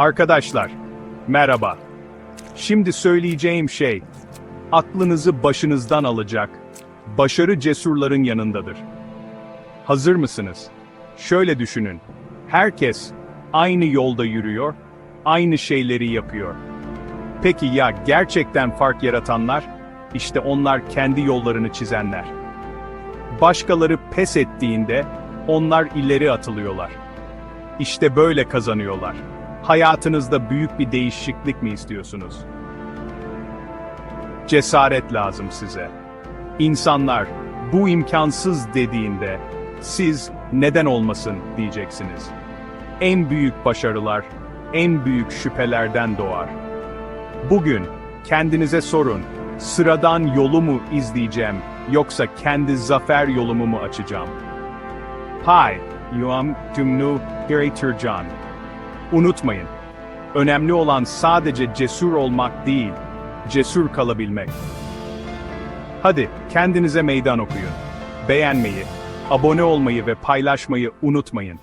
Arkadaşlar, merhaba. Şimdi söyleyeceğim şey, aklınızı başınızdan alacak, başarı cesurların yanındadır. Hazır mısınız? Şöyle düşünün, herkes aynı yolda yürüyor, aynı şeyleri yapıyor. Peki ya gerçekten fark yaratanlar? İşte onlar kendi yollarını çizenler. Başkaları pes ettiğinde, onlar ileri atılıyorlar. İşte böyle kazanıyorlar. Hayatınızda büyük bir değişiklik mi istiyorsunuz? Cesaret lazım size. İnsanlar bu imkansız dediğinde siz neden olmasın diyeceksiniz. En büyük başarılar en büyük şüphelerden doğar. Bugün kendinize sorun. Sıradan yolu mu izleyeceğim yoksa kendi zafer yolumu mu açacağım? Hi, Yuam Tümnu Can. Unutmayın, önemli olan sadece cesur olmak değil, cesur kalabilmek. Hadi kendinize meydan okuyun. Beğenmeyi, abone olmayı ve paylaşmayı unutmayın.